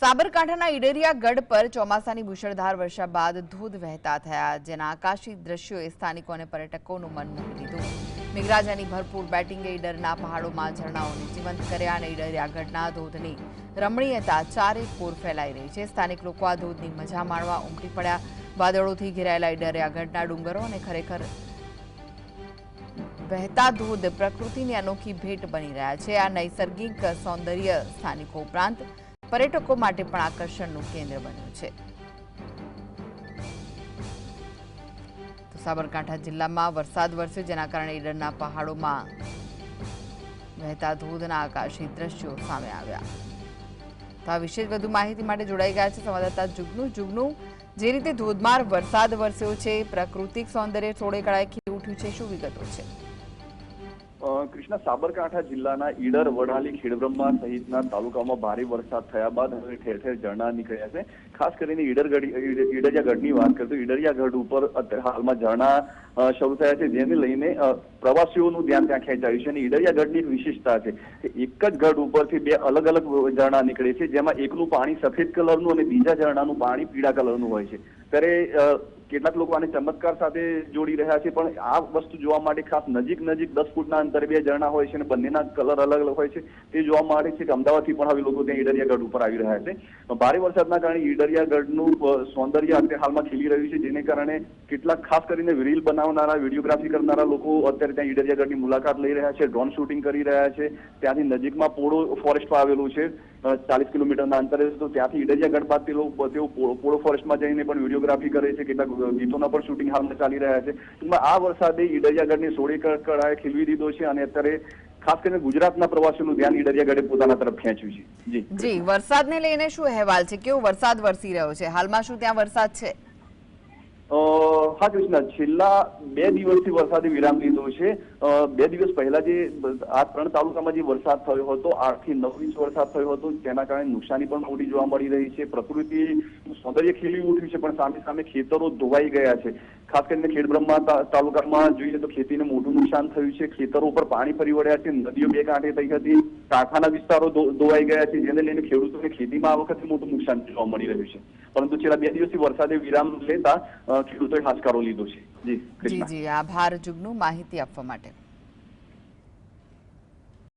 સાબરકાંઠાના ઇડેરિયા ગઢ પર ચોમાસાની મુશળધાર વર્ષા બાદ ધોધ વહેતા થયા, જેના આકાશી દ્રશ્યોએ સ્થાનિકો અને પર્યટકોનું મન મોહી લીધું મેઘરાજાની ભરપૂર બેટિંગે ઈડરના પહાડોમાં ઝરણાઓને જીવંત કર્યા અને ઈડરિયા ગઢના ધોધની રમણીયતા ચારે કોર ફેલાઈ રહી છે. સ્થાનિક લોકો આ ધોધની મજા માણવા ઉમટી પડ્યા. વાદળોથી ઘેરાયેલા ઈડરિયા ગઢના ડુંગરો અને ખરેખર વહેતા ધોધ પ્રકૃતિની અનોખી ભેટ બની રહ્યા છે. આ નૈસર્ગિક સૌંદર્ય સ્થાનિકો ઉપરાંત પર્યટકો માટે પણ આકર્ષણનું કેન્દ્ર બન્યું છે. સાબરકાંઠા જિલ્લામાં વરસાદ વરસ્યો, જેના કારણે ઈડરના પહાડોમાં વહેતા ધોધના આકાશી દ્રશ્યો સામે આવ્યા. તો આ વિશે વધુ માહિતી માટે જોડાઈ ગયા છે સંવાદદાતા જુગનું. જુગનું, જે રીતે ધોધમાર વરસાદ વરસ્યો છે, પ્રાકૃતિક સૌંદર્ય થોડે કળાએ ખીલી ઉઠ્યું છે, શું વિગતો છે? કૃષ્ણા, સાબરકાંઠા જિલ્લાના ઈડર વડાલી ખેડબ્રહ્મા સહિતના તાલુકાઓમાં ભારે વરસાદ થયા બાદ હવે ઠેર ઠેર ઝરણા નીકળ્યા છે. ખાસ કરીને ઈડરગઢ ઈડ- ઈડરિયા ગઢની વાત કરીએ તો ઈડરિયા ગઢ ઉપર હાલમાં ઝરણા શરૂ થયા છે. જેને લઈને પ્રવાસીઓનું ધ્યાન ત્યાં ખેંચાયું છે અને ઈડરિયા ગઢની વિશેષતા છે કે એક જ ગઢ ઉપરથી બે અલગ અલગ ઝરણા નીકળે છે. જેમાં એકનું પાણી સફેદ કલરનું અને બીજા ઝરણાનું પાણી પીળા કલરનું હોય છે. ત્યારે કેટલાક લોકો આને ચમત્કાર સાથે જોડી રહ્યા છે, પણ આ વસ્તુ જોવા માટે ખાસ નજીક નજીક દસ ફૂટના અંતરે બે ઝરણા હોય છે અને બંનેના કલર અલગ અલગ હોય છે. તે જોવા મળે છે કે અમદાવાદથી પણ હવે લોકો ત્યાં ઈડરિયાગઢ ઉપર આવી રહ્યા છે. ભારે વરસાદના કારણે ઈડરિયાગઢનું સૌંદર્ય અત્યારે હાલમાં ખીલી રહ્યું છે, જેને કારણે કેટલાક ખાસ કરીને રીલ બનાવનારા, વિડીયોગ્રાફી કરનારા લોકો અત્યારે ત્યાં ઈડરિયાગઢની મુલાકાત લઈ રહ્યા છે, ડ્રોન શૂટિંગ કરી રહ્યા છે. ત્યાંથી નજીકમાં પોળો ફોરેસ્ટ આવેલું છે. ચાલીસ કિલોમીટરના અંતરે તો ત્યાંથી ઈડરિયા ગઢ બાદ તે લોકો તેઓ પોળો ફોરેસ્ટમાં જઈને પણ વિડીયોગ્રાફી કરે છે, કેટલાક ગીતોના પણ શૂટિંગ હાલમાં ચાલી રહ્યા છે. ટૂંકમાં આ વરસાદે ગઢની સોળે કળાએ ખીલવી દીધો છે અને અત્યારે ખાસ કરીને ગુજરાતના પ્રવાસીઓનું ધ્યાન ઇડરિયાગઢે પોતાના તરફ ખેંચ્યું છે. જી. જી, વરસાદને લઈને શું અહેવાલ છે? કેવો વરસાદ વરસી રહ્યો છે? હાલમાં શું ત્યાં વરસાદ છે? હા કૃષ્ણ, છેલ્લા બે દિવસથી વરસાદે વિરામ લીધો છે. બે દિવસ પહેલા જે આ ત્રણ તાલુકામાં જે વરસાદ થયો હતો, આઠથી નવ ઇંચ વરસાદ થયો હતો તેના કારણે નુકસાની પણ મોટી જોવા મળી રહી છે. પ્રકૃતિ સૌંદર્ય ખીલી ઉઠ્યું છે, પણ સામે સામે ખેતરો ધોવાઈ ગયા છે. ખાસ કરીને ખેડબ્રહ્મા તાલુકામાં જોઈએ તો ખેતીને મોટું નુકસાન થયું છે. ખેતરો ઉપર પાણી ફરી વળ્યા છે, નદીઓ બે કાંઠે થઈ હતી કાંઠાના વિસ્તારો ધોવાઈ ગયા છે, જેને લઈને ખેડૂતોને ખેતીમાં આ વખતે મોટું નુકસાન જોવા મળી રહ્યું છે. પરંતુ છેલ્લા બે દિવસથી વરસાદે વિરામ લેતા ખેડૂતોએ હાશકારો લીધો છે. જી જી આભાર જુગનું માહિતી આપવા માટે.